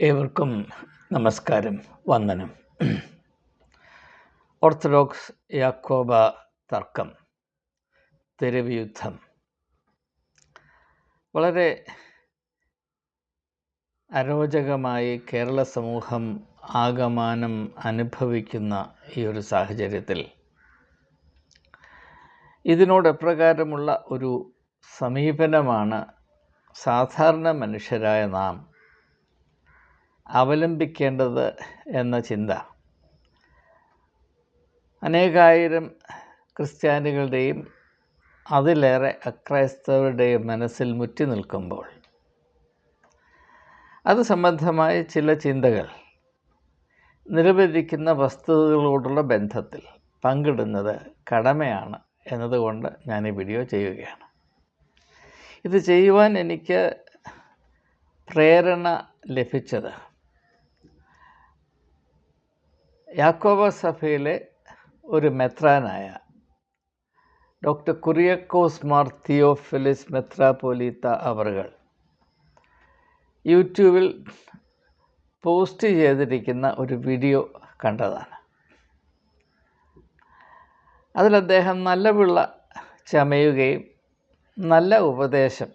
ഏവർക്കും നമസ്കാരം വന്ദനം. ഓർത്തഡോക്സ് യാക്കോബ തർക്കം തെരുവ് യുദ്ധം. വളരെ അരോചകമായി കേരള സമൂഹം ആകമാനം അനുഭവിക്കുന്ന ഈ ഒരു സാഹചര്യത്തിൽ ഇതിനോട് എപ്രകാരമുള്ള ഒരു സമീപനമാണ് സാധാരണ മനുഷ്യരായ നാം അവലംബിക്കേണ്ടത് എന്ന ചിന്ത. അനേകായിരം ക്രിസ്ത്യാനികളുടെയും അതിലേറെ അക്രൈസ്തവരുടെയും മനസ്സിൽ മുറ്റി നിൽക്കുമ്പോൾ അത് സംബന്ധമായ ചില ചിന്തകൾ നിരവധിക്കുന്ന വസ്തുതകളോടുള്ള ബന്ധത്തിൽ പങ്കിടുന്നത് കടമയാണ് എന്നതുകൊണ്ട് ഞാൻ ഈ വീഡിയോ ചെയ്യുകയാണ്. ഇത് ചെയ്യുവാൻ എനിക്ക് പ്രേരണ ലഭിച്ചത് യാക്കോബ സഭയിലെ ഒരു മെത്രാനായ ഡോക്ടർ കുറിയക്കോസ് മാർ തിയോഫിലിസ് മെത്രാപോലീത്ത അവറുകൾ യൂട്യൂബിൽ പോസ്റ്റ് ചെയ്തിരിക്കുന്ന ഒരു വീഡിയോ കണ്ടതാണ്. അതിൽ അദ്ദേഹം നല്ല പിള്ള ചമയുകയും നല്ല ഉപദേശം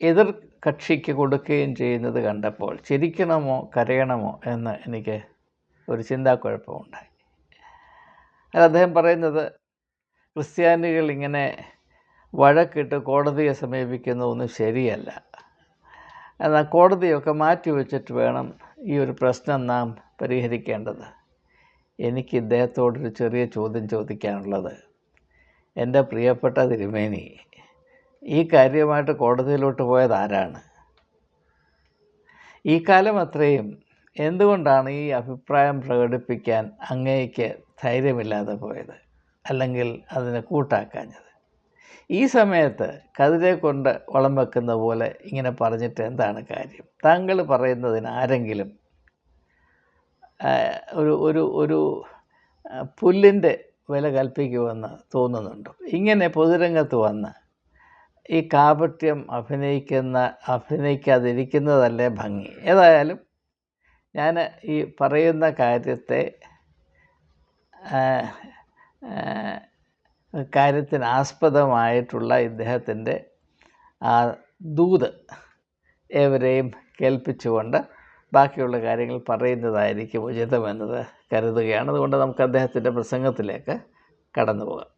എതിർ കക്ഷിക്ക് കൊടുക്കുകയും ചെയ്യുന്നത് കണ്ടപ്പോൾ ചിരിക്കണമോ കരയണമോ എന്ന് എനിക്ക് ഒരു ചിന്താക്കുഴപ്പമുണ്ടായി. അത് അദ്ദേഹം പറയുന്നത് ക്രിസ്ത്യാനികൾ ഇങ്ങനെ വഴക്കിട്ട് കോടതിയെ സമീപിക്കുന്ന ഒന്നും ശരിയല്ല. എന്നാൽ കോടതിയൊക്കെ മാറ്റി വെച്ചിട്ട് വേണം ഈ ഒരു പ്രശ്നം നാം പരിഹരിക്കേണ്ടത്. എനിക്ക് ഇദ്ദേഹത്തോടൊരു ചെറിയ ചോദ്യം ചോദിക്കാനുള്ളത്. എന്റെ പ്രിയപ്പെട്ട തിരുമേനി ഈ കാര്യമായിട്ട് കോടതിയിലോട്ട് പോയത് ആരാണ്? ഈ കാലം അത്രയും എന്തുകൊണ്ടാണ് ഈ അഭിപ്രായം പ്രകടിപ്പിക്കാൻ അങ്ങേക്ക് ധൈര്യമില്ലാതെ പോയത്? അല്ലെങ്കിൽ അതിനെ കൂട്ടാക്കാഞ്ഞത്? ഈ സമയത്ത് കതിരെ കൊണ്ട് വളം വെക്കുന്ന പോലെ ഇങ്ങനെ പറഞ്ഞിട്ട് എന്താണ് കാര്യം? താങ്കൾ പറയുന്നതിന് ആരെങ്കിലും ഒരു ഒരു ഒരു പുല്ലിന്റെ വില കൽപ്പിക്കുമെന്ന് തോന്നുന്നുണ്ടോ? ഇങ്ങനെ പൊതുരംഗത്ത് വന്ന് ഈ കാപട്യം അഭിനയിക്കുന്ന അഭിനയിക്കാതിരിക്കുന്നതല്ലേ ഭംഗി? ഏതായാലും ഞാൻ ഈ പറയുന്ന കാര്യത്തെ കാര്യത്തിന് ആസ്പദമായിട്ടുള്ള ഇദ്ദേഹത്തിന്റെ ആ ദൂത് ഏവരെയും കേൾപ്പിച്ചുകൊണ്ട് ബാക്കിയുള്ള കാര്യങ്ങൾ പറയുന്നതായിരിക്കും ഉചിതമെന്നത് കരുതുകയാണ്. അതുകൊണ്ട് നമുക്ക് അദ്ദേഹത്തിന്റെ പ്രസംഗത്തിലേക്ക് കടന്നു പോകാം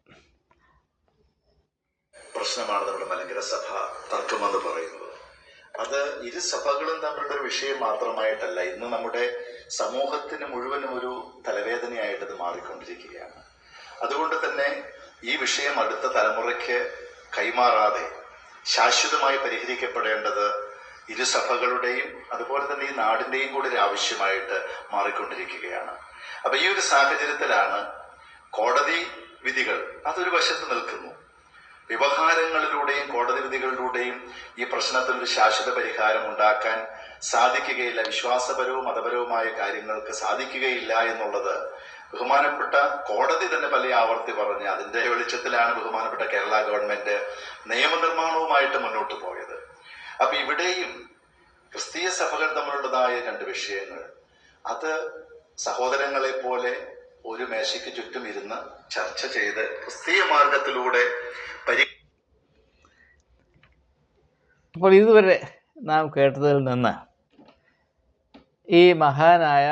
പ്രശ്നമാണ് നമ്മുടെ മലങ്കര സഭ തർക്കമെന്ന് പറയുന്നത് അത് ഇരു സഭകളും തമ്മിലുള്ള ഒരു വിഷയം മാത്രമായിട്ടല്ല ഇന്ന് നമ്മുടെ സമൂഹത്തിന് മുഴുവനും ഒരു തലവേദനയായിട്ട് ഇത് മാറിക്കൊണ്ടിരിക്കുകയാണ്. അതുകൊണ്ട് തന്നെ ഈ വിഷയം അടുത്ത തലമുറയ്ക്ക് കൈമാറാതെ ശാശ്വതമായി പരിഹരിക്കപ്പെടേണ്ടത് ഇരുസഭകളുടെയും അതുപോലെ തന്നെ ഈ നാടിന്റെയും കൂടി ഒരു ആവശ്യമായിട്ട് മാറിക്കൊണ്ടിരിക്കുകയാണ്. അപ്പൊ ഈ ഒരു സാഹചര്യത്തിലാണ് കോടതി വിധികൾ അതൊരു വശത്ത് നിൽക്കുന്നു. വ്യവഹാരങ്ങളിലൂടെയും കോടതി വിധികളിലൂടെയും ഈ പ്രശ്നത്തിൽ ഒരു ശാശ്വത പരിഹാരം ഉണ്ടാക്കാൻ സാധിക്കുകയില്ല. വിശ്വാസപരവും മതപരവുമായ കാര്യങ്ങൾക്ക് സാധിക്കുകയില്ല എന്നുള്ളത് ബഹുമാനപ്പെട്ട കോടതി തന്നെ പല ആവർത്തി പറഞ്ഞ് അതിന്റെ വെളിച്ചത്തിലാണ് ബഹുമാനപ്പെട്ട കേരള ഗവൺമെന്റ് നിയമനിർമ്മാണവുമായിട്ട് മുന്നോട്ട് പോയത്. അപ്പൊ ഇവിടെയും ക്രിസ്തീയ സഭകൾ തമ്മിലുള്ളതായ രണ്ട് വിഷയങ്ങൾ. അത് സഹോദരങ്ങളെ പോലെ ഒരു മേശയ്ക്ക് ചുറ്റും ഇരുന്ന് ചർച്ച ചെയ്ത് ക്രിസ്തീയ മാർഗത്തിലൂടെ അപ്പോൾ ഇതുവരെ നാം കേട്ടതിൽ നിന്ന് ഈ മഹാനായ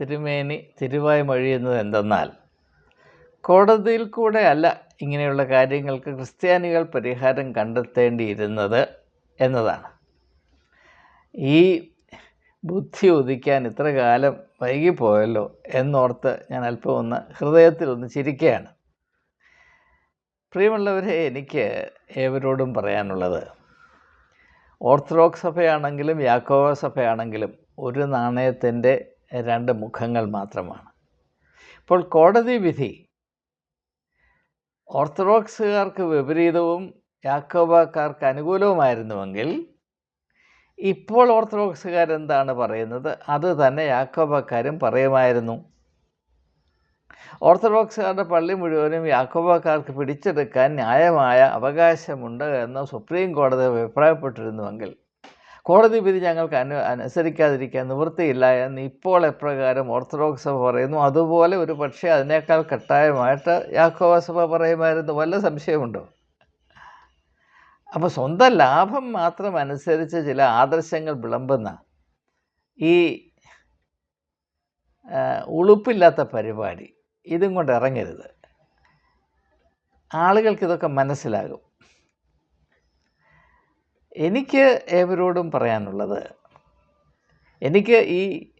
തിരുമേനി തിരുവായി മൊഴിയുന്നത് എന്തെന്നാൽ കോടതിയിൽ കൂടെ അല്ല ഇങ്ങനെയുള്ള കാര്യങ്ങൾക്ക് ക്രിസ്ത്യാനികൾ പരിഹാരം കണ്ടെത്തേണ്ടിയിരുന്നത് എന്നതാണ്. ഈ ബുദ്ധി ഉദിക്കാൻ ഇത്ര കാലം വൈകിപ്പോയല്ലോ എന്നോർത്ത് ഞാൻ അല്പം ഒന്ന് ഹൃദയത്തിൽ ഒന്ന് ചിരിക്കുകയാണ്. പ്രിയമുള്ളവരെ എനിക്ക് ഏവരോടും പറയാനുള്ളത് ഓർത്തഡോക്സ് സഭയാണെങ്കിലും യാക്കോവ സഭയാണെങ്കിലും ഒരു നാണയത്തിന്റെ രണ്ട് മുഖങ്ങൾ മാത്രമാണ്. ഇപ്പോൾ കോടതി വിധി ഓർത്തഡോക്സുകാർക്ക് വിപരീതവും യാക്കോബക്കാർക്ക് അനുകൂലവുമായിരുന്നുവെങ്കിൽ ഇപ്പോൾ ഓർത്തഡോക്സുകാരെന്താണ് പറയുന്നത്? അത് തന്നെ യാക്കോബക്കാരും പറയുമായിരുന്നു. ഓർത്തഡോക്സുകാരുടെ പള്ളി മുഴുവനും യാക്കോബക്കാർക്ക് പിടിച്ചെടുക്കാൻ ന്യായമായ അവകാശമുണ്ട് എന്ന് സുപ്രീം കോടതി അഭിപ്രായപ്പെട്ടിരുന്നുവെങ്കിൽ. കോടതി വിധി ഞങ്ങൾക്ക് അനു അനുസരിക്കാതിരിക്കാൻ നിവൃത്തിയില്ല എന്ന് ഇപ്പോൾ എപ്രകാരം ഓർത്തഡോക്സ് സഭ പറയുന്നു. അതുപോലെ ഒരു പക്ഷേ അതിനേക്കാൾ കട്ടായമായിട്ട് യാക്കോബ സഭ പറയുമായിരുന്നു. വല്ല സംശയമുണ്ടോ? അപ്പോൾ സ്വന്തം ലാഭം മാത്രം അനുസരിച്ച് ചില ആദർശങ്ങൾ വിളമ്പുന്ന ഈ ഉളുപ്പില്ലാത്ത പരിപാടി ഇതും കൊണ്ട് ഇറങ്ങരുത്. ആളുകൾക്ക് ഇതൊക്കെ മനസ്സിലാകും. എനിക്ക് ഏവരോടും പറയാനുള്ളത് എനിക്ക് ഈ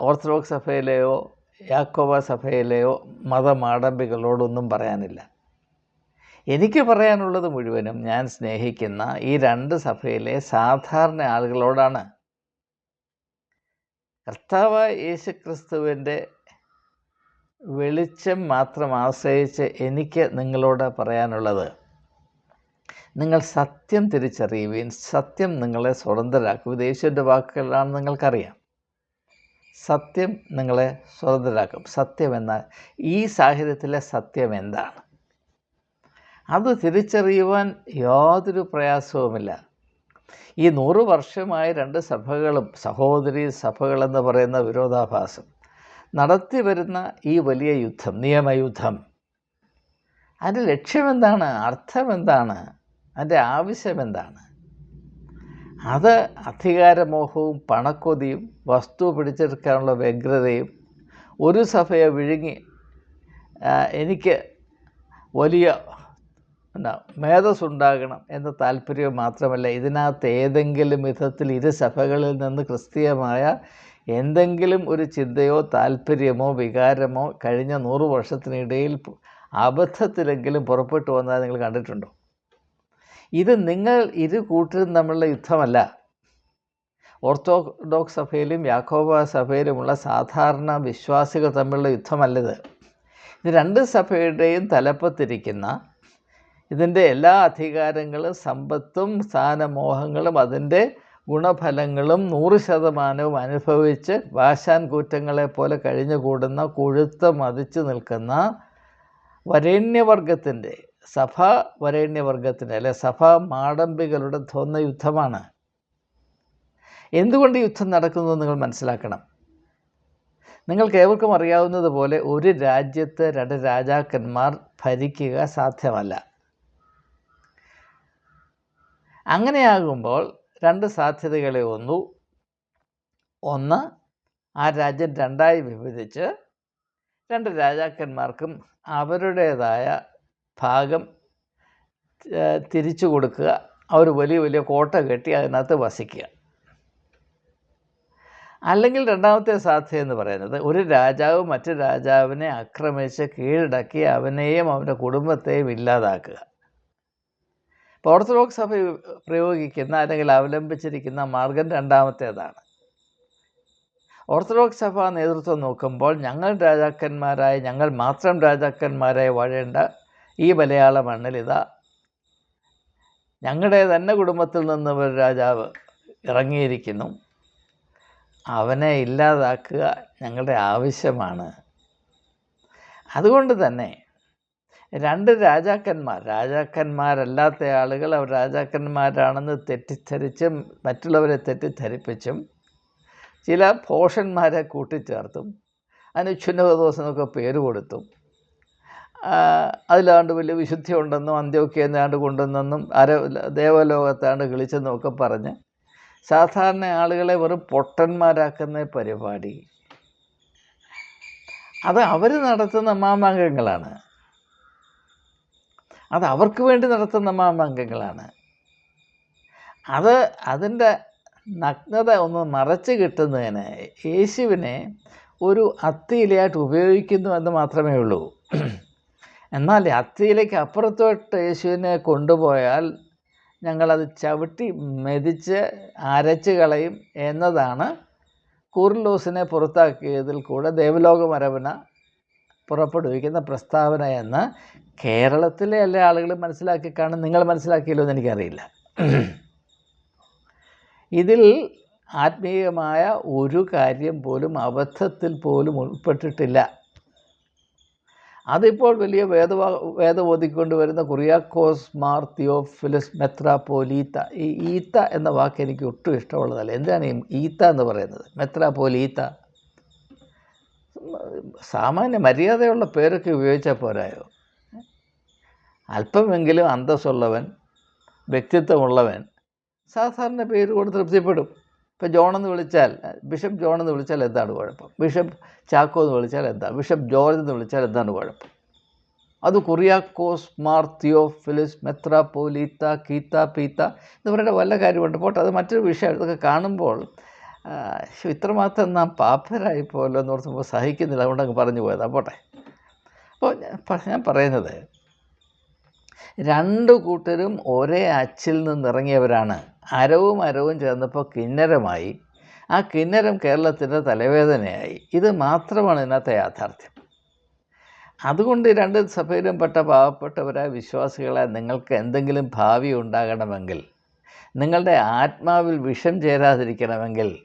ഓർത്തഡോക്സ് സഭയിലെയോ യാക്കോബ സഭയിലെയോ മതമാടമ്പികളോടൊന്നും പറയാനില്ല. എനിക്ക് പറയാനുള്ളത് മുഴുവനും ഞാൻ സ്നേഹിക്കുന്ന ഈ രണ്ട് സഭയിലെ സാധാരണ ആളുകളോടാണ്. കർത്താവ് യേശു ക്രിസ്തുവിന്റെ വെളിച്ചം മാത്രം ആശ്രയിച്ച് എനിക്ക് നിങ്ങളോട് പറയാനുള്ളത് നിങ്ങൾ സത്യം തിരിച്ചറിയുകയും സത്യം നിങ്ങളെ സ്വതന്ത്രരാക്കും. ഇത് വാക്കുകളാണ് നിങ്ങൾക്കറിയാം. സത്യം നിങ്ങളെ സ്വതന്ത്രരാക്കും. സത്യം എന്നാൽ ഈ സാഹചര്യത്തിലെ സത്യം എന്താണ്? അത് തിരിച്ചറിയുവാൻ യാതൊരു പ്രയാസവുമില്ല. ഈ നൂറ് വർഷമായി രണ്ട് സഭകളും സഹോദരി സഭകളെന്ന് പറയുന്ന വിരോധാഭാസം നടത്തി വരുന്ന ഈ വലിയ യുദ്ധം നിയമയുദ്ധം അതിന്റെ ലക്ഷ്യമെന്താണ്? അർത്ഥമെന്താണ്? അതിന്റെ ആവശ്യം എന്താണ് അത് അധികാരമോഹവും പണക്കൊതിയും വസ്തു പിടിച്ചെടുക്കാനുള്ള വ്യഗ്രതയും ഒരു സഭയെ വിഴുങ്ങി എനിക്ക് വലിയ എന്നാ മേധസ്സുണ്ടാകണം എന്ന താല്പര്യം മാത്രമല്ല ഇതിനകത്ത് ഏതെങ്കിലും വിധത്തിൽ ഇരു സഭകളിൽ നിന്ന് ക്രിസ്തീയമായ എന്തെങ്കിലും ഒരു ചിന്തയോ താല്പര്യമോ വികാരമോ കഴിഞ്ഞ നൂറ് വർഷത്തിനിടയിൽ അബദ്ധത്തിലെങ്കിലും പുറപ്പെട്ടു വന്നാൽ നിങ്ങൾ കണ്ടിട്ടുണ്ടോ? ഇത് നിങ്ങൾ ഇരു കൂട്ടരും തമ്മിലുള്ള യുദ്ധമല്ല. ഓർത്തോഡോക്സ് സഭയിലും യാക്കോബ സഭയിലുമുള്ള സാധാരണ വിശ്വാസികൾ തമ്മിലുള്ള യുദ്ധമല്ലത് ഇത് രണ്ട് സഭയുടെയും തലപ്പത്തിരിക്കുന്ന ഇതിന്റെ എല്ലാ അധികാരങ്ങളും സമ്പത്തും സ്ഥാനമോഹങ്ങളും അതിന്റെ ഗുണഫലങ്ങളും നൂറ് ശതമാനവും അനുഭവിച്ച് വാശാൻ കൂറ്റങ്ങളെപ്പോലെ കഴിഞ്ഞുകൂടുന്ന കൊഴുത്ത് മതിച്ചു നിൽക്കുന്ന വരേണ്യവർഗത്തിന്റെ സഭ വരേണ്യവർഗത്തിന്റെ അല്ലെ സഭ മാടമ്പികളുടെ ധ്വന്ന യുദ്ധമാണ്. എന്തുകൊണ്ട് യുദ്ധം നടക്കുന്നു നിങ്ങൾ മനസ്സിലാക്കണം. നിങ്ങൾക്ക് ഏവർക്കും അറിയാവുന്നതുപോലെ ഒരു രാജ്യത്ത് രണ്ട് രാജാക്കന്മാർ ഭരിക്കുക സാധ്യമല്ല. അങ്ങനെയാകുമ്പോൾ രണ്ട് സാധ്യതകളെ ഒന്നു. ഒന്ന് ആ രാജ്യം രണ്ടായി വിഭജിച്ച് രണ്ട് രാജാക്കന്മാർക്കും അവരുടേതായ ഭാഗം തിരിച്ചു കൊടുക്കുക. അവർ വലിയ വലിയ കോട്ട കെട്ടി അതിനകത്ത് വസിക്കുക. അല്ലെങ്കിൽ രണ്ടാമത്തെ സാധ്യത എന്ന് പറയുന്നത് ഒരു രാജാവ് മറ്റു രാജാവിനെ ആക്രമിച്ച് കീഴടക്കി അവനെയും അവന്റെ കുടുംബത്തെയും ഇല്ലാതാക്കുക. ഓർത്തഡോക്സ് സഭ പ്രയോഗിക്കുന്ന അല്ലെങ്കിൽ അവലംബിച്ചിരിക്കുന്ന മാർഗം രണ്ടാമത്തേതാണ്. ഓർത്തഡോക്സ് സഭ നേതൃത്വം നോക്കുമ്പോൾ ഞങ്ങൾ രാജാക്കന്മാരായ ഞങ്ങൾ മാത്രം രാജാക്കന്മാരായി വാഴേണ്ട ഈ മലയാള മണ്ണിൽ ഇതാ. ഞങ്ങളുടെ തന്നെ കുടുംബത്തിൽ നിന്ന് ഒരു രാജാവ് ഇറങ്ങിയിരിക്കുന്നു. അവനെ ഇല്ലാതാക്കുക ഞങ്ങളുടെ ആവശ്യമാണ്. അതുകൊണ്ട് തന്നെ രണ്ട് രാജാക്കന്മാർ. രാജാക്കന്മാരല്ലാത്ത ആളുകൾ അവർ രാജാക്കന്മാരാണെന്ന് തെറ്റിദ്ധരിച്ചും മറ്റുള്ളവരെ തെറ്റിദ്ധരിപ്പിച്ചും ചില പോഷന്മാരെ കൂട്ടിച്ചേർത്തും എന്നൊക്കെ പേര് കൊടുത്തും അതിലാണ്ട് വലിയ വിശുദ്ധി ഉണ്ടെന്നും അന്ത്യോക്യ എന്നാണ്ട് കൊണ്ടുവന്നെന്നും അര ദേവലോകത്താണ്ട് കിളിച്ചെന്നൊക്കെ പറഞ്ഞ് സാധാരണ ആളുകളെ വെറും പൊട്ടന്മാരാക്കുന്ന പരിപാടി. അത് അവർ നടത്തുന്ന മാമാങ്കങ്ങളാണ്. അത് അവർക്ക് വേണ്ടി നടത്തുന്ന മാമാങ്കങ്ങളാണ്. അത് അതിന്റെ നഗ്നത ഒന്ന് മറച്ച് കിട്ടുന്നതിന് യേശുവിനെ ഒരു അത്തിയിലയായിട്ട് ഉപയോഗിക്കുന്നു എന്ന് മാത്രമേ ഉള്ളൂ. എന്നാൽ അത്തിയിലേക്ക് അപ്പുറത്തോട്ട് യേശുവിനെ കൊണ്ടുപോയാൽ ഞങ്ങളത് ചവിട്ടി മെതിച്ച് അരച്ച് കളയും എന്നതാണ് കൂർലോസിനെ പുറത്താക്കിയതിൽ കൂടെ ദേവലോകമരവന പുറപ്പെടുവിക്കുന്ന പ്രസ്താവന എന്ന് കേരളത്തിലെ എല്ലാ ആളുകളും മനസ്സിലാക്കി കാണും. നിങ്ങൾ മനസ്സിലാക്കിയല്ലോ എന്ന് എനിക്കറിയില്ല. ഇതിൽ ആത്മീയമായ ഒരു കാര്യം പോലും അബദ്ധത്തിൽ പോലും ഉൾപ്പെട്ടിട്ടില്ല. അതിപ്പോൾ വലിയ വേദവാ വേദബോധിക്കൊണ്ട് വരുന്ന കുറിയാക്കോസ് മാർ തിയോഫിലിസ് മെത്രാപോലീത്ത ഈ ഈത്ത എന്ന വാക്ക് എനിക്ക് ഒട്ടും ഇഷ്ടമുള്ളതല്ല. എന്താണ് ഈ ഈത്ത എന്ന് പറയുന്നത്? മെത്രാപോലീത്ത സാമാന്യ മര്യാദയുള്ള പേരൊക്കെ ഉപയോഗിച്ചാൽ പോരായോ? അല്പമെങ്കിലും അന്തസ്സുള്ളവൻ വ്യക്തിത്വമുള്ളവൻ സാധാരണ പേര് കൊണ്ട് തൃപ്തിപ്പെടും. ഇപ്പോൾ ജോണെന്ന് വിളിച്ചാൽ ബിഷപ്പ് ജോൺ എന്ന് വിളിച്ചാൽ എന്താണ് കുഴപ്പം? ബിഷപ്പ് ചാക്കോ എന്ന് വിളിച്ചാൽ എന്താ? ബിഷപ്പ് ജോർജ് എന്ന് വിളിച്ചാൽ എന്താണ് കുഴപ്പം? അത് കുറിയാക്കോസ് മാർ തിയോഫിലിസ് മെത്രാപോലീത്ത കീത്ത പീത്ത എന്ന് പറയുന്ന വല്ല കാര്യമുണ്ട്. പോട്ടെ അത് മറ്റൊരു വിഷയം. ഇതൊക്കെ കാണുമ്പോൾ ഇത്രമാത്രം നാം പാപ്പരായി പോലോ എന്ന് ഓർത്തുമ്പോൾ സഹിക്കുന്നില്ല. അതുകൊണ്ട് അങ്ങ് പറഞ്ഞു പോയതാ. പോട്ടെ. അപ്പോൾ ഞാൻ പറയുന്നത് രണ്ട് കൂട്ടരും ഒരേ അച്ചിൽ നിന്നിറങ്ങിയവരാണ്. അരവും അരവും ചേർന്നപ്പോൾ കിന്നരമായി. ആ കിന്നരം കേരളത്തിന്റെ തലവേദനയായി. ഇത് മാത്രമാണ് ഇന്നത്തെ യാഥാർത്ഥ്യം. അതുകൊണ്ട് രണ്ട് സഭയിലും പെട്ട പാവപ്പെട്ടവരായ വിശ്വാസികളെ. നിങ്ങൾക്ക് എന്തെങ്കിലും ഭാവി ഉണ്ടാകണമെങ്കിൽ നിങ്ങളുടെ ആത്മാവിൽ വിഷം ചേരാതിരിക്കണമെങ്കിൽ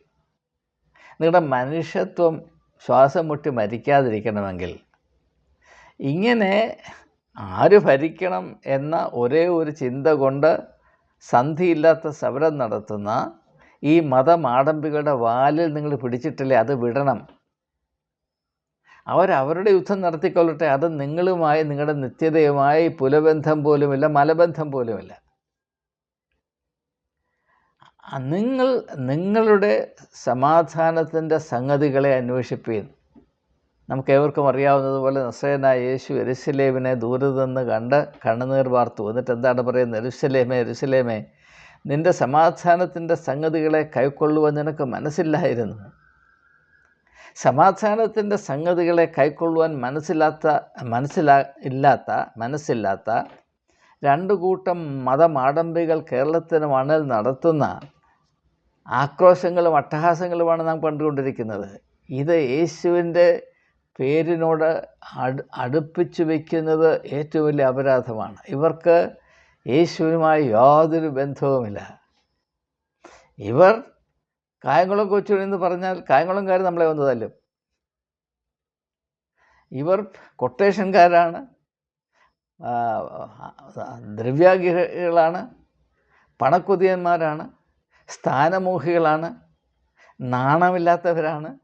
നിങ്ങളുടെ മനുഷ്യത്വം ശ്വാസം മുട്ടി മരിക്കാതിരിക്കണമെങ്കിൽ ഇങ്ങനെ ആര് ഭരിക്കണം എന്ന ഒരേ ഒരു ചിന്ത കൊണ്ട് സന്ധിയില്ലാത്ത സമരം നടത്തുന്ന ഈ മതമാടമ്പികളുടെ വാലിൽ നിങ്ങൾ പിടിച്ചിട്ടില്ലേ അത് വിടണം. അവരവരുടെ യുദ്ധം നടത്തിക്കൊള്ളട്ടെ അത് നിങ്ങളുമായി നിങ്ങളുടെ നിത്യതയുമായി പുലബന്ധം പോലുമില്ല മലബന്ധം പോലുമില്ല. നിങ്ങൾ നിങ്ങളുടെ സമാധാനത്തിന്റെ സംഗതികളെ അന്വേഷിപ്പീൻ. നമുക്ക് ഏവർക്കും അറിയാവുന്നതുപോലെ നസ്രയനായ യേശു എരുസലേമിനെ ദൂരെ നിന്ന് കണ്ട് കണ്ണുനീർ വാർത്തു. എന്നിട്ട് എന്താണ് പറയുന്നത്? എരുസലേമേ എരുസലേമേ നിന്റെ സമാധാനത്തിന്റെ സംഗതികളെ കൈക്കൊള്ളുവാൻ നിനക്ക് മനസ്സില്ലായിരുന്നു. സമാധാനത്തിന്റെ സംഗതികളെ കൈക്കൊള്ളുവാൻ മനസ്സില്ലാത്ത മനസ്സിലാ ഇല്ലാത്ത മനസ്സില്ലാത്ത രണ്ട് കൂട്ടം മതമാടമ്പികൾ കേരളത്തിന് മണൽ നടത്തുന്ന ആക്രോശങ്ങളും അട്ടഹാസങ്ങളുമാണ് നാം കണ്ടുകൊണ്ടിരിക്കുന്നത്. ഇത് യേശുവിന്റെ പേരിനോട് അടു അടുപ്പിച്ച് വയ്ക്കുന്നത് ഏറ്റവും വലിയ അപരാധമാണ്. ഇവർക്ക് യേശുവിനുമായി യാതൊരു ബന്ധവുമില്ല. ഇവർ കായംകുളം കൊച്ചു എന്ന് പറഞ്ഞാൽ കായംകുളംകാർ നമ്മളെ വന്ന് തല്ലും. ഇവർ കൊട്ടേഷൻകാരാണ്. ദ്രവ്യാഗ്രഹികളാണ് പണക്കൊതിയന്മാരാണ്. സ്ഥാനമോഹികളാണ്. നാണമില്ലാത്തവരാണ്.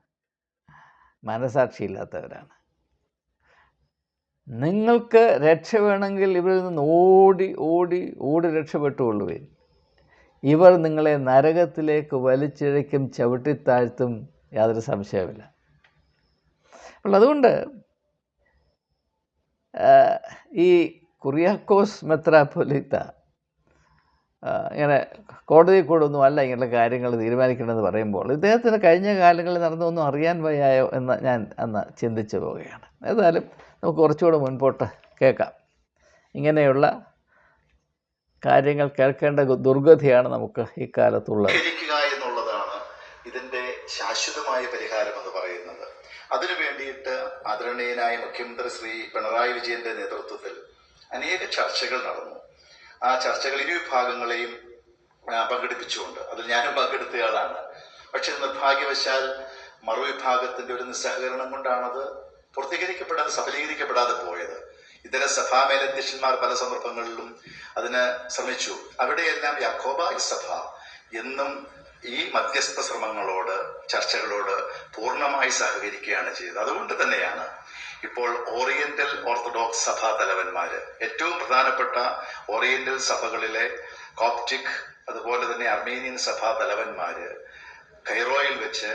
മനസാക്ഷിയില്ലാത്തവരാണ്. നിങ്ങൾക്ക് രക്ഷ വേണമെങ്കിൽ ഇവരിൽ നിന്ന് ഓടി ഓടി ഓടി രക്ഷപ്പെട്ടുകൊള്ളുവേ ഇവർ നിങ്ങളെ നരകത്തിലേക്ക് വലിച്ചിഴയ്ക്കും ചവിട്ടിത്താഴ്ത്തും യാതൊരു സംശയമില്ല അപ്പോൾ അതുകൊണ്ട് ഈ കുറിയാക്കോസ് മെത്രാപ്പൊലിത്ത ഇങ്ങനെ കോടതി കൂടൊന്നും അല്ല ഇങ്ങനെയുള്ള കാര്യങ്ങൾ തീരുമാനിക്കണമെന്ന് പറയുമ്പോൾ ഇദ്ദേഹത്തിന് കഴിഞ്ഞ കാലങ്ങളിൽ നടന്നൊന്നും അറിയാൻ വയ്യായോ എന്ന് ഞാൻ അന്ന് ചിന്തിച്ചു പോവുകയാണ്. ഏതായാലും നമുക്ക് കുറച്ചുകൂടെ മുൻപോട്ട് കേൾക്കാം. ഇങ്ങനെയുള്ള കാര്യങ്ങൾ കേൾക്കേണ്ട ദുർഗതിയാണ് നമുക്ക് ഇക്കാലത്തുള്ളത്. എന്നുള്ളതാണ് ഇതിന്റെ ശാശ്വതമായ പരിഹാരം എന്ന് പറയുന്നത്. അതിനു വേണ്ടിയിട്ട് ആദരണീയനായ മുഖ്യമന്ത്രി ശ്രീ പിണറായി വിജയന്റെ നേതൃത്വത്തിൽ അനേക ചർച്ചകൾ നടന്നു. ആ ചർച്ചകൾ വിഭാഗങ്ങളെയും പങ്കെടുപ്പിച്ചുകൊണ്ട്. അതിൽ ഞാനും പങ്കെടുത്തയാളാണ്. പക്ഷെ നിർഭാഗ്യവശാൽ മറുവിഭാഗത്തിന്റെ ഒരു നിസ്സഹകരണം കൊണ്ടാണത് പൂർത്തീകരിക്കപ്പെടാതെ സഫലീകരിക്കപ്പെടാതെ പോയത്. ഇതര സഭാ മേലധ്യക്ഷന്മാർ പല സന്ദർഭങ്ങളിലും അതിന് ശ്രമിച്ചു. അവിടെയെല്ലാം യാക്കോബായ സഭ എന്നും ഈ മധ്യസ്ഥ ശ്രമങ്ങളോട് ചർച്ചകളോട് പൂർണമായി സഹകരിക്കുകയാണ് ചെയ്തത്. അതുകൊണ്ട് തന്നെയാണ് ഇപ്പോൾ ഓറിയന്റൽ ഓർത്തഡോക്സ് സഭാ തലവന്മാര് ഏറ്റവും പ്രധാനപ്പെട്ട ഓറിയന്റൽ സഭകളിലെ കോപ്റ്റിക് അതുപോലെ തന്നെ അർമേനിയൻ സഭാ തലവന്മാര് കൈറോയിൽ വെച്ച്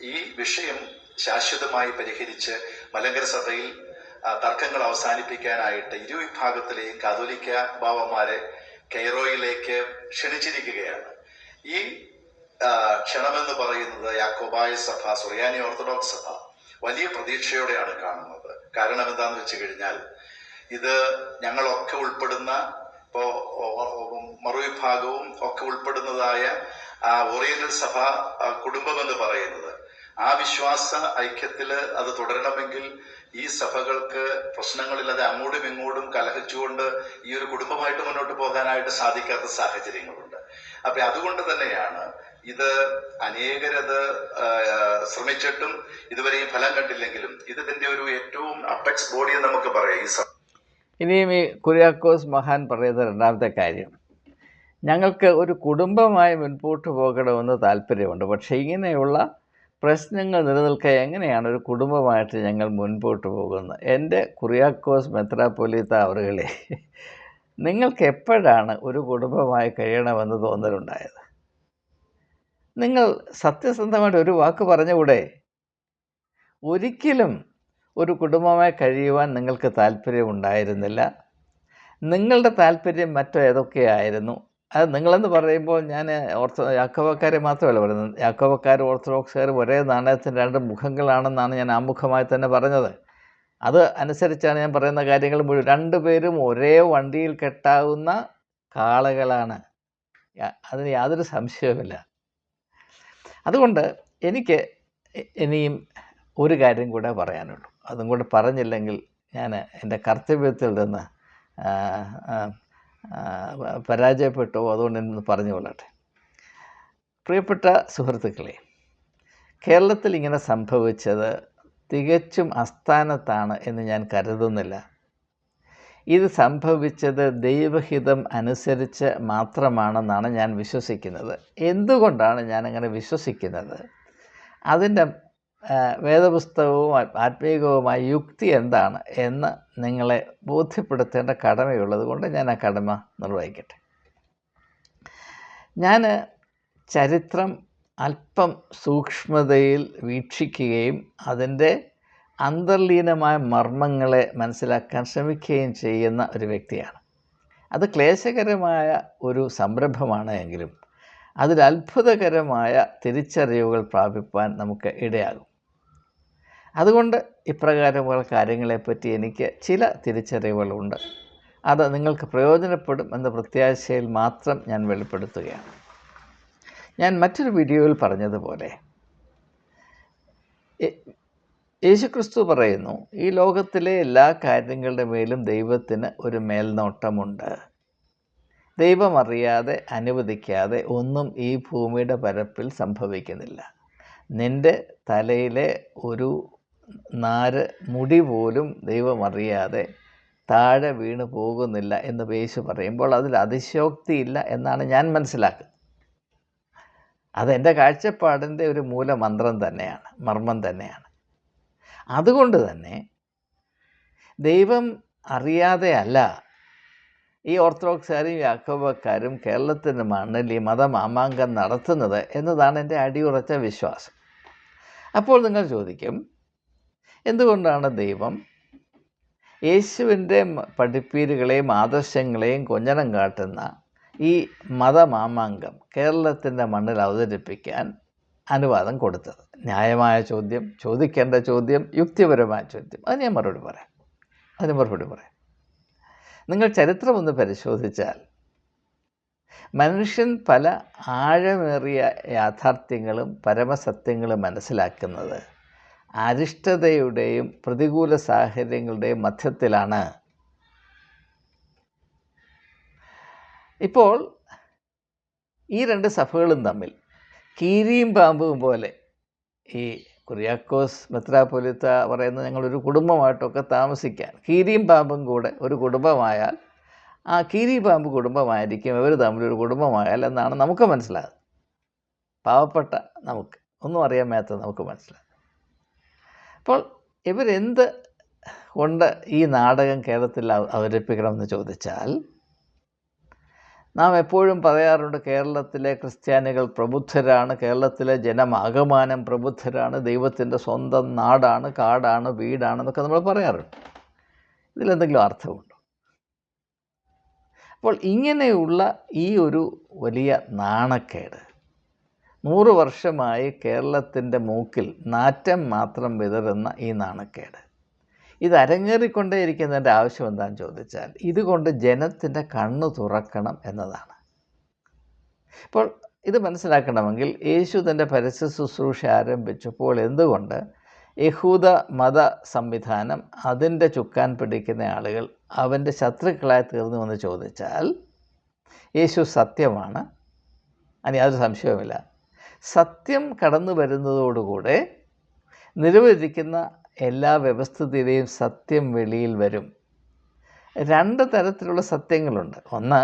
ഈ വിഷയം ശാശ്വതമായി പരിഹരിച്ച് മലങ്കര സഭയിൽ തർക്കങ്ങൾ അവസാനിപ്പിക്കാനായിട്ട് ഇരുവിഭാഗത്തിലെയും കാതോലിക്ക ബാവമാരെ കൈറോയിലേക്ക് ക്ഷണിച്ചിരിക്കുകയാണ്. ഈ ക്ഷണമെന്ന് പറയുന്നത് യാക്കോബായ സഭ സുറിയാനി ഓർത്തഡോക്സ് സഭ വലിയ പ്രതീക്ഷയോടെയാണ് കാണുന്നത്. കാരണം എന്താന്ന് വെച്ച് കഴിഞ്ഞാൽ ഇത് ഞങ്ങളൊക്കെ ഉൾപ്പെടുന്ന ഇപ്പോ മറുവിഭാഗവും ഒക്കെ ഉൾപ്പെടുന്നതായ ആ ഓറിയന്റൽ സഭ കുടുംബം എന്ന് പറയുന്നത്. ആ വിശ്വാസ ഐക്യത്തിൽ അത് തുടരണമെങ്കിൽ ഈ സഭകൾക്ക് പ്രശ്നങ്ങളില്ലാതെ അങ്ങോട്ടും ഇങ്ങോട്ടും കലഹിച്ചുകൊണ്ട് ഈ ഒരു കുടുംബമായിട്ട് മുന്നോട്ട് പോകാനായിട്ട് സാധിക്കാത്ത സാഹചര്യങ്ങളുണ്ട്. അപ്പൊ അതുകൊണ്ട് തന്നെയാണ് ഇത് അനേകരത് ശ്രമിച്ചിട്ടും ഇതുവരെയും ഫലം കണ്ടില്ലെങ്കിലും ഇത് ഇതിന്റെ ഒരു ഏറ്റവും അപ്പെക്സ് ബോഡി എന്ന് നമുക്ക് പറയാം ഈ ഇനിയും ഈ കുര്യാക്കോസ് മഹാൻ പറയുന്ന രണ്ടാമത്തെ കാര്യം. ഞങ്ങൾക്ക് ഒരു കുടുംബമായി മുൻപോട്ട് പോകണമെന്ന് താല്പര്യമുണ്ട്. പക്ഷേ ഇങ്ങനെയുള്ള പ്രശ്നങ്ങൾ നിലനിൽക്കുക എങ്ങനെയാണ് ഒരു കുടുംബമായിട്ട് ഞങ്ങൾ മുൻപോട്ട് പോകുന്നത്? എന്റെ കുറിയാക്കോസ് മെത്രാപ്പൊലീത്ത അവറുകളെ നിങ്ങൾക്ക് എപ്പോഴാണ് ഒരു കുടുംബമായി കഴിയണമെന്ന് തോന്നലുണ്ടായത്? നിങ്ങൾ സത്യസന്ധമായിട്ട് ഒരു വാക്ക് പറഞ്ഞുകൂടെ? ഒരിക്കലും ഒരു കുടുംബമായി കഴിയുവാൻ നിങ്ങൾക്ക് താല്പര്യമുണ്ടായിരുന്നില്ല നിങ്ങളുടെ താല്പര്യം മറ്റോ ഏതൊക്കെയായിരുന്നു അത് നിങ്ങളെന്ന് പറയുമ്പോൾ ഞാൻ ഓർത്തോ യാക്കോബക്കാരെ മാത്രമല്ല പറയുന്നത്. യാക്കോബക്കാർ ഓർത്തഡോക്സുകാർ ഒരേ നാണയത്തിന്റെ രണ്ട് മുഖങ്ങളാണെന്നാണ് ഞാൻ ആമുഖമായി തന്നെ പറഞ്ഞത്. അത് അനുസരിച്ചാണ് ഞാൻ പറയുന്ന കാര്യങ്ങൾ മുഴുവൻ. രണ്ടുപേരും ഒരേ വണ്ടിയിൽ കെട്ടാവുന്ന കാളകളാണ്. അതിന് യാതൊരു സംശയവുമില്ല. അതുകൊണ്ട് എനിക്ക് ഇനിയും ഒരു കാര്യം കൂടെ പറയാനുള്ളൂ. അതും കൂടെ പറഞ്ഞില്ലെങ്കിൽ ഞാൻ എന്റെ കർത്തവ്യത്തിൽ നിന്ന് പരാജയപ്പെട്ടു. അതുകൊണ്ട് എന്നൊന്ന് പറഞ്ഞു കൊള്ളട്ടെ. പ്രിയപ്പെട്ട സുഹൃത്തുക്കളെ കേരളത്തിൽ ഇങ്ങനെ സംഭവിച്ചത് തികച്ചും അസ്ഥാനത്താണ് എന്ന് ഞാൻ കരുതുന്നില്ല. ഇത് സംഭവിച്ചത് ദൈവഹിതം അനുസരിച്ച് മാത്രമാണെന്നാണ് ഞാൻ വിശ്വസിക്കുന്നത്. എന്തുകൊണ്ടാണ് ഞാനങ്ങനെ വിശ്വസിക്കുന്നത്? അതിന്റെ വേദപുസ്തകവും ആത്മീകവുമായ യുക്തി എന്താണ് എന്ന് നിങ്ങളെ ബോധ്യപ്പെടുത്തേണ്ട കടമയുള്ളത് കൊണ്ട് ഞാൻ ആ കടമ നിർവഹിക്കട്ടെ. ഞാൻ ചരിത്രം അല്പം സൂക്ഷ്മതയിൽ വീക്ഷിക്കുകയും അതിന്റെ അന്തർലീനമായ മർമ്മങ്ങളെ മനസ്സിലാക്കാൻ ശ്രമിക്കുകയും ചെയ്യുന്ന ഒരു വ്യക്തിയാണ്. അത് ക്ലേശകരമായ ഒരു സംരംഭമാണ് എങ്കിലും അതിൽ അത്ഭുതകരമായ തിരിച്ചറിവുകൾ പ്രാപിപ്പാൻ നമുക്ക് ഇടയാകും. അതുകൊണ്ട് ഇപ്രകാരമുള്ള കാര്യങ്ങളെപ്പറ്റി എനിക്ക് ചില തിരിച്ചറിവുകളുണ്ട്. അത് നിങ്ങൾക്ക് പ്രയോജനപ്പെടും എന്ന പ്രത്യാശയിൽ മാത്രം ഞാൻ വെളിപ്പെടുത്തുകയാണ്. ഞാൻ മറ്റൊരു വീഡിയോയിൽ പറഞ്ഞതുപോലെ യേശുക്രിസ്തു പറയുന്നു ഈ ലോകത്തിലെ എല്ലാ കാര്യങ്ങളുടെ മേലും ദൈവത്തിന് ഒരു മേൽനോട്ടമുണ്ട്. ദൈവം അറിയാതെ അനുവദിക്കാതെ ഒന്നും ഈ ഭൂമിയുടെ പരപ്പിൽ സംഭവിക്കുന്നില്ല. നിന്റെ തലയിലെ ഒരു നാര് മുടി പോലും ദൈവം അറിയാതെ താഴെ വീണ് പോകുന്നില്ല എന്ന് യേശു പറയുമ്പോൾ അതിൽ അതിശയോക്തിയില്ല എന്നാണ് ഞാൻ മനസ്സിലാക്കുന്നത്. അതെന്റെ കാഴ്ചപ്പാടിന്റെ ഒരു മൂലമന്ത്രം തന്നെയാണ് മർമ്മം തന്നെയാണ്. അതുകൊണ്ട് തന്നെ ദൈവം അറിയാതെ അല്ല ഈ ഓർത്തഡോക്സുകാരും യാക്കോബക്കാരും കേരളത്തിന്റെ മണ്ണിൽ ഈ മതമാമാങ്കം നടത്തുന്നത് എന്നതാണ് എന്റെ അടിയുറച്ച വിശ്വാസം. അപ്പോൾ നിങ്ങൾ ചോദിക്കും എന്തുകൊണ്ടാണ് ദൈവം യേശുവിന്റെ പഠിപ്പീരുകളെയും ആദർശങ്ങളെയും കൊഞ്ഞനം കാട്ടുന്ന ഈ മതമാമാങ്കം കേരളത്തിന്റെ മണ്ണിൽ അവതരിപ്പിക്കാൻ അനുവാദം കൊടുത്തത്? ന്യായമായ ചോദ്യം ചോദിക്കേണ്ട ചോദ്യം യുക്തിപരമായ ചോദ്യം. അത് ഞാൻ മറുപടി പറയാം. അതിന് മറുപടി പറയാം. നിങ്ങൾ ചരിത്രം ഒന്ന് പരിശോധിച്ചാൽ മനുഷ്യൻ പല ആഴമേറിയ യാഥാർത്ഥ്യങ്ങളും പരമസത്യങ്ങളും മനസ്സിലാക്കുന്നത് അരിഷ്ടതയുടെയും പ്രതികൂല സാഹചര്യങ്ങളുടെയും മധ്യത്തിലാണ്. ഇപ്പോൾ ഈ രണ്ട് സഭകളും തമ്മിൽ കീരിയും പാമ്പും പോലെ ഈ കുറിയാക്കോസ് മെത്രാപ്പൊലിത്ത പറയുന്ന ഞങ്ങളൊരു കുടുംബമായിട്ടൊക്കെ താമസിക്കാൻ. കീരിയും പാമ്പും കൂടെ ഒരു കുടുംബമായാൽ ആ കീരി പാമ്പ് കുടുംബമായിരിക്കും ഇവർ തമ്മിലൊരു കുടുംബമായാൽ എന്നാണ് നമുക്ക് മനസ്സിലാകുന്നത്. പാവപ്പെട്ട നമുക്ക് ഒന്നും അറിയാൻ മേത്ത നമുക്ക് മനസ്സിലാകും. അപ്പോൾ ഇവരെന്ത് കൊണ്ട് ഈ നാടകം കേരളത്തിൽ അവതരിപ്പിക്കണം അവതരിപ്പിക്കണമെന്ന് ചോദിച്ചാൽ നാം എപ്പോഴും പറയാറുണ്ട് കേരളത്തിലെ ക്രിസ്ത്യാനികൾ പ്രബുദ്ധരാണ് കേരളത്തിലെ ജനമാകമാനം പ്രബുദ്ധരാണ് ദൈവത്തിന്റെ സ്വന്തം നാടാണ് കാടാണ് വീടാണെന്നൊക്കെ നമ്മൾ പറയാറുണ്ട്. ഇതിലെന്തെങ്കിലും അർത്ഥമുണ്ടോ? അപ്പോൾ ഇങ്ങനെയുള്ള ഈ ഒരു വലിയ നാണക്കേട് നൂറ് വർഷമായി കേരളത്തിന്റെ മൂക്കിൽ നാറ്റം മാത്രം വിതറുന്ന ഈ നാണക്കേട്. ഇത് അരങ്ങേറിക്കൊണ്ടേയിരിക്കുന്നതിന്റെ ആവശ്യം എന്താണെന്ന് ചോദിച്ചാൽ ഇതുകൊണ്ട് ജനത്തിന്റെ കണ്ണ് തുറക്കണം എന്നതാണ്. ഇപ്പോൾ ഇത് മനസ്സിലാക്കണമെങ്കിൽ യേശു തന്റെ പരസ്യ ശുശ്രൂഷ ആരംഭിച്ചപ്പോൾ എന്തുകൊണ്ട് യഹൂദ മത സംവിധാനം അതിന്റെ ചുക്കാൻ പിടിക്കുന്ന ആളുകൾ അവന്റെ ശത്രുക്കളായി തീർന്നു എന്ന് ചോദിച്ചാൽ യേശു സത്യമാണ്. അതിന് യാതൊരു സംശയവുമില്ല. സത്യം കടന്നു വരുന്നതോടുകൂടെ നിലവിലിരിക്കുന്ന എല്ലാ വ്യവസ്ഥിതിയുടെയും സത്യം വെളിയിൽ വരും. രണ്ട് തരത്തിലുള്ള സത്യങ്ങളുണ്ട്. ഒന്ന്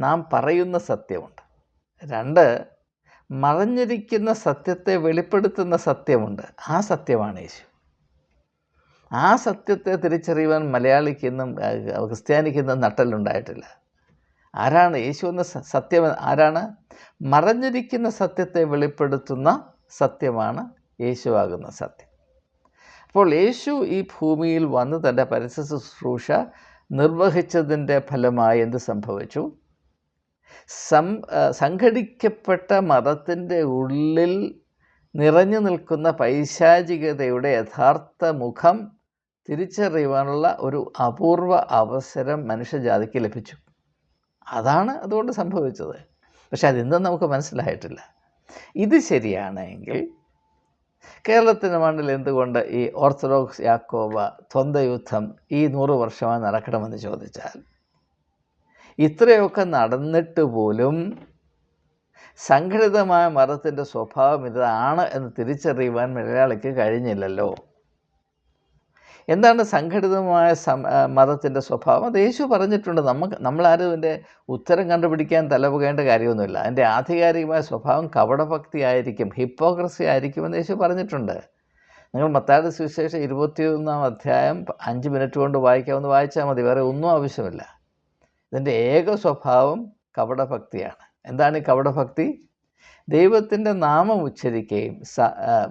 നാം പറയുന്ന സത്യമുണ്ട്. രണ്ട് മറഞ്ഞിരിക്കുന്ന സത്യത്തെ വെളിപ്പെടുത്തുന്ന സത്യമുണ്ട്. ആ സത്യമാണ് യേശു. ആ സത്യത്തെ തിരിച്ചറിയുവാൻ മലയാളിക്കെന്നും ക്രിസ്ത്യാനിക്കെന്നും നട്ടലുണ്ടായിട്ടില്ല. ആരാണ് യേശു എന്ന സത്യം ആരാണ്? മറഞ്ഞിരിക്കുന്ന സത്യത്തെ വെളിപ്പെടുത്തുന്ന സത്യമാണ് യേശുവാകുന്ന സത്യം. അപ്പോൾ യേശു ഈ ഭൂമിയിൽ വന്ന് തന്റെ പരസ്യ ശുശ്രൂഷ നിർവഹിച്ചതിന്റെ ഫലമായി എന്ത് സംഭവിച്ചു? സം സംഘടിക്കപ്പെട്ട മതത്തിന്റെ ഉള്ളിൽ നിറഞ്ഞു നിൽക്കുന്ന പൈശാചികതയുടെ യഥാർത്ഥ മുഖം തിരിച്ചറിയുവാനുള്ള ഒരു അപൂർവ അവസരം മനുഷ്യജാതിക്ക് ലഭിച്ചു. അതാണ് അതുകൊണ്ട് സംഭവിച്ചത്. പക്ഷെ അതിന്നും നമുക്ക് മനസ്സിലായിട്ടില്ല. ഇത് ശരിയാണെങ്കിൽ കേരളത്തിന്റെ മണ്ണിൽ എന്തുകൊണ്ട് ഈ ഓർത്തഡോക്സ് യാക്കോബ ദ്വന്ദ് യുദ്ധം ഈ നൂറ് വർഷമായി നടക്കണമെന്ന് ചോദിച്ചാൽ ഇത്രയൊക്കെ നടന്നിട്ട് പോലും സംഘടിതമായ മതത്തിന്റെ സ്വഭാവം ഇതാണ് എന്ന് തിരിച്ചറിയുവാൻ മലയാളിക്ക് കഴിഞ്ഞില്ലല്ലോ. എന്താണ് സംഘടിതമായ മതത്തിന്റെ സ്വഭാവം? അത് യേശു പറഞ്ഞിട്ടുണ്ട്. നമുക്ക് നമ്മളാരും അതിന്റെ ഉത്തരം കണ്ടുപിടിക്കാൻ തലപുകേണ്ട കാര്യമൊന്നുമില്ല. അതിന്റെ ആധികാരികമായ സ്വഭാവം കപടഭക്തി ആയിരിക്കും ഹിപ്പോക്രസി ആയിരിക്കുമെന്ന് യേശു പറഞ്ഞിട്ടുണ്ട്. നിങ്ങൾ മത്താട് സുവിശേഷം ഇരുപത്തിയൊന്നാം അധ്യായം അഞ്ച് മിനിറ്റ് കൊണ്ട് വായിക്കാമെന്ന് വായിച്ചാൽ മതി വേറെ ഒന്നും ആവശ്യമില്ല. ഇതിന്റെ ഏക സ്വഭാവം കപടഭക്തിയാണ്. എന്താണ് ഈ കപടഭക്തി? ദൈവത്തിന്റെ നാമം ഉച്ചരിക്കുകയും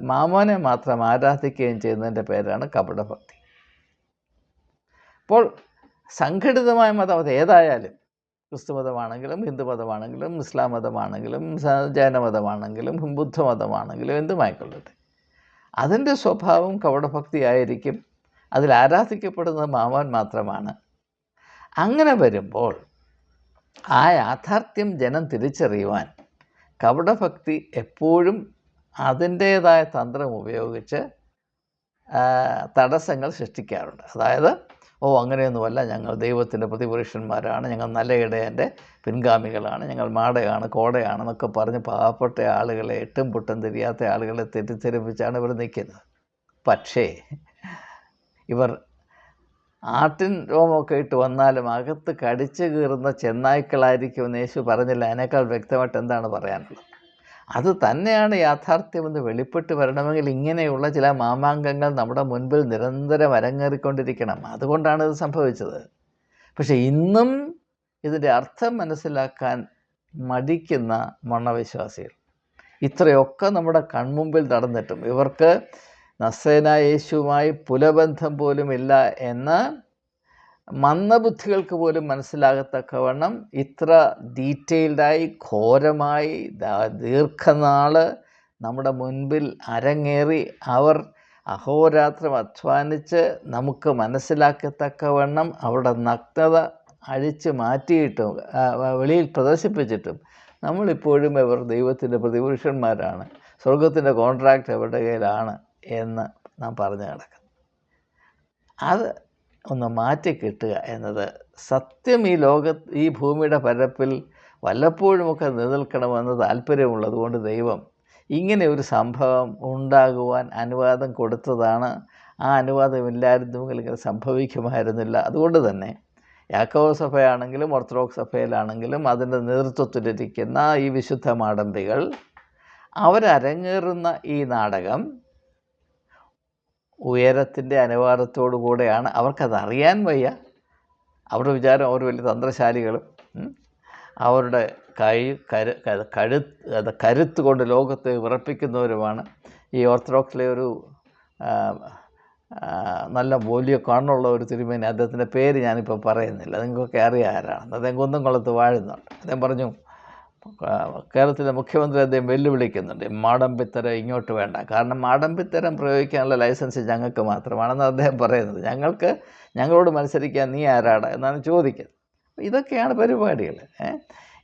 മാമോനെ മാത്രം ആരാധിക്കുകയും ചെയ്യുന്നതിന്റെ പേരാണ് കപടഭക്തി. അപ്പോൾ സംഘടിതമായ മതം അത് ഏതായാലും ക്രിസ്തു മതമാണെങ്കിലും ഹിന്ദു മതമാണെങ്കിലും ഇസ്ലാം മതമാണെങ്കിലും ജൈനമതമാണെങ്കിലും ബുദ്ധമതമാണെങ്കിലും എന്തുമായിക്കൊള്ളട്ടെ. അതിന്റെ സ്വഭാവം കവടഭക്തിയായിരിക്കും അതിൽ ആരാധിക്കപ്പെടുന്നത് മാമാൻ മാത്രമാണ്. അങ്ങനെ വരുമ്പോൾ ആ യാഥാർത്ഥ്യം ജനം തിരിച്ചറിയുവാൻ കവടഭക്തി എപ്പോഴും അതിന്റേതായ തന്ത്രം ഉപയോഗിച്ച് തടസ്സങ്ങൾ സൃഷ്ടിക്കാറുണ്ട്. അതായത് ഓ അങ്ങനെയൊന്നുമല്ല. ഞങ്ങൾ ദൈവത്തിന്റെ പ്രതിപുരുഷന്മാരാണ്. ഞങ്ങൾ നല്ല ഇടയന്റെ പിൻഗാമികളാണ്. ഞങ്ങൾ മാടയാണ് കോടയാണെന്നൊക്കെ പറഞ്ഞ് പാവപ്പെട്ട ആളുകളെ എട്ടും പുട്ടും തിരിയാത്ത ആളുകളെ തെറ്റിദ്ധരിപ്പിച്ചാണ് ഇവർ നിൽക്കുന്നത്. പക്ഷേ ഇവർ ആട്ടിൻ രോമമൊക്കെ ഇട്ട് വന്നാലും അകത്ത് കടിച്ചു കീറുന്ന ചെന്നായ്ക്കളായിരിക്കുമെന്ന് യേശു പറഞ്ഞില്ല. അതിനേക്കാൾ വ്യക്തമായിട്ട് എന്താണ് പറയാനുള്ളത്? അത് തന്നെയാണ് യാഥാർത്ഥ്യമെന്ന് വെളിപ്പെട്ട് വരണമെങ്കിൽ ഇങ്ങനെയുള്ള ചില മാമാങ്കങ്ങൾ നമ്മുടെ മുൻപിൽ നിരന്തരം അരങ്ങേറിക്കൊണ്ടിരിക്കണം. അതുകൊണ്ടാണ് ഇത് സംഭവിച്ചത്. പക്ഷേ ഇന്നും ഇതിന്റെ അർത്ഥം മനസ്സിലാക്കാൻ മടിക്കുന്ന മണ്ണവിശ്വാസികൾ ഇത്രയൊക്കെ നമ്മുടെ കൺമുമ്പിൽ നടന്നിട്ടും ഇവർക്ക് നസ്സേന യേശുവുമായി പുലബന്ധം പോലുമില്ല എന്ന് മന്ദബുദ്ധികൾക്ക് പോലും മനസ്സിലാകത്തക്കവണ്ണം ഇത്ര ഡീറ്റെയിൽഡായി ഘോരമായി ദീർഘനാൾ നമ്മുടെ മുൻപിൽ അരങ്ങേറി അവർ അഹോരാത്രം അധ്വാനിച്ച് നമുക്ക് മനസ്സിലാക്കത്തക്കവണ്ണം അവരുടെ നഗ്നത അഴിച്ച് മാറ്റിയിട്ടും വെളിയിൽ പ്രദർശിപ്പിച്ചിട്ടും നമ്മളിപ്പോഴും ഇവർ ദൈവത്തിന്റെ പ്രതിപുരുഷന്മാരാണ്. സ്വർഗത്തിന്റെ കോൺട്രാക്റ്റ് അവരുടെ കയ്യിലാണ് എന്ന് നാം പറഞ്ഞു കിടക്കുന്നു അത് ഒന്ന് മാറ്റി കിട്ടുക എന്നത് സത്യം ഈ ലോക ഈ ഭൂമിയുടെ പരപ്പിൽ വല്ലപ്പോഴുമൊക്കെ നിലനിൽക്കണമെന്ന് താല്പര്യമുള്ളത് കൊണ്ട് ദൈവം ഇങ്ങനെ ഒരു സംഭവം ഉണ്ടാകുവാൻ അനുവാദം കൊടുത്തതാണ്. ആ അനുവാദം ഇല്ലായിരുന്നുവെങ്കിൽ ഇങ്ങനെ സംഭവിക്കുമായിരുന്നില്ല. അതുകൊണ്ട് തന്നെ യാക്കോ സഭയാണെങ്കിലും ഓർത്തഡോക്സ് സഭയിലാണെങ്കിലും അതിന്റെ നേതൃത്വത്തിലിരിക്കുന്ന ഈ വിശുദ്ധ മാടമ്പികൾ അവരരങ്ങേറുന്ന ഈ നാടകം ഉയരത്തിന്റെ അനുവാദത്തോടു കൂടെയാണ് അവർക്കത് അറിയാൻ വയ്യ. അവരുടെ വിചാരം അവർ വലിയ തന്ത്രശാലികളും അവരുടെ കൈ കരു കഴുത്ത് കരുത്ത് കൊണ്ട് ലോകത്തെ വിറപ്പിക്കുന്നവരുമാണ്. ഈ ഓർത്തഡോക്സിലെ ഒരു നല്ല ബോലിയോ കണ്ണുള്ള ഒരു തിരുമേനി അദ്ദേഹത്തിന്റെ പേര് ഞാനിപ്പോൾ പറയുന്നില്ല. നിങ്ങൾക്കൊക്കെ അറിയാം ആരാണ്. അദ്ദേഹം കുന്നംകുളത്ത് വാഴുന്നുണ്ട്. അദ്ദേഹം പറഞ്ഞു കേരളത്തിലെ മുഖ്യമന്ത്രി അദ്ദേഹം വെല്ലുവിളിക്കുന്നുണ്ട്. മാടമ്പിത്തരം ഇങ്ങോട്ട് വേണ്ട. കാരണം മാടമ്പിത്തരം പ്രയോഗിക്കാനുള്ള ലൈസൻസ് ഞങ്ങൾക്ക് മാത്രമാണെന്ന് അദ്ദേഹം പറയുന്നത്. ഞങ്ങൾക്ക് ഞങ്ങളോട് മത്സരിക്കാൻ നീ ആരാടാ എന്നാണ് ചോദിക്കുന്നത്. ഇതൊക്കെയാണ് പരിപാടികൾ?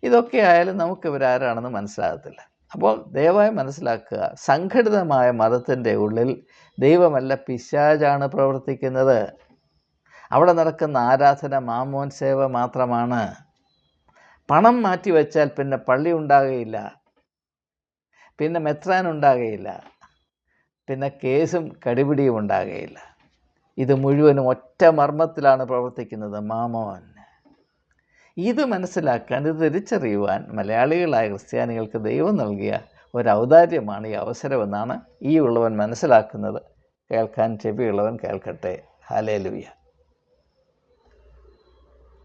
ഇതൊക്കെ ആയാലും നമുക്ക് ഇവരാരാണെന്ന് മനസ്സിലാകത്തില്ല. അപ്പോൾ ദയവായി മനസ്സിലാക്കുക സംഘടിതമായ മതത്തിന്റെ ഉള്ളിൽ ദൈവമല്ല പിശാജാണ് പ്രവർത്തിക്കുന്നത്. അവിടെ നടക്കുന്ന ആരാധന മാമോൻ സേവ മാത്രമാണ് പണം മാറ്റി വെച്ചാൽ പിന്നെ പള്ളി ഉണ്ടാകുകയില്ല പിന്നെ മെത്രാൻ ഉണ്ടാകുകയില്ല പിന്നെ കേസും കടിപിടിയും ഉണ്ടാകുകയില്ല ഇത് മുഴുവനും ഒറ്റ മർമ്മത്തിലാണ് പ്രവർത്തിക്കുന്നത് മാമോൻ. ഇത് മനസ്സിലാക്കാൻ ഇത് തിരിച്ചറിയുവാൻ മലയാളികളായ ക്രിസ്ത്യാനികൾക്ക് ദൈവം നൽകിയ ഒരു ഔദാര്യമാണ് ഈ അവസരമെന്നാണ് ഈ ഉള്ളവൻ മനസ്സിലാക്കുന്നത്. കേൾക്കാൻ ചെവിയുള്ളവൻ കേൾക്കട്ടെ. ഹാലേലുയ്യ